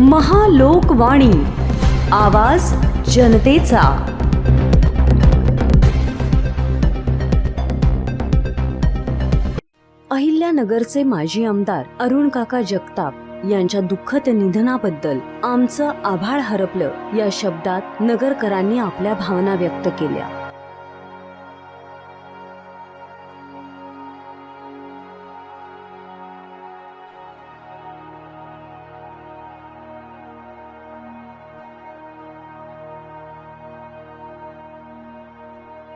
महालोकवाणी. आवाज जनतेचा. अहिल्यानगरचे माजी आमदार अरुण काका जगताप यांच्या दुःखद निधनाबद्दल आमचं आभाळ हरपलं या शब्दात नगरकरांनी आपल्या भावना व्यक्त केल्या.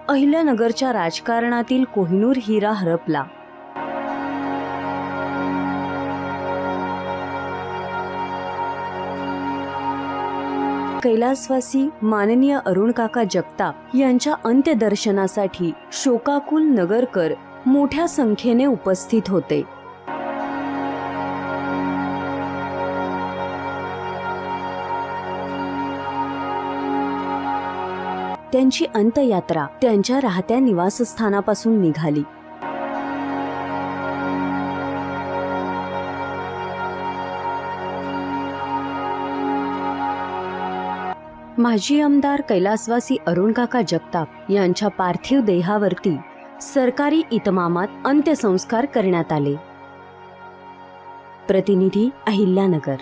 अहिल्यानगरच्या राजकारणातील कोहिनूर हिरा हरपला. कैलासवासी माननीय अरुण काका जगताप यांच्या अंत्यदर्शनासाठी शोकाकुल नगरकर मोठ्या संख्येने उपस्थित होते. त्यांची अंत्ययात्रा त्यांच्या राहत्या निवासस्थानापासून निघाली. माजी आमदार कैलासवासी अरुण काका जगताप यांच्या पार्थिव देहावरती सरकारी इतमामात अंत्यसंस्कार करण्यात आले. प्रतिनिधी अहिल्यानगर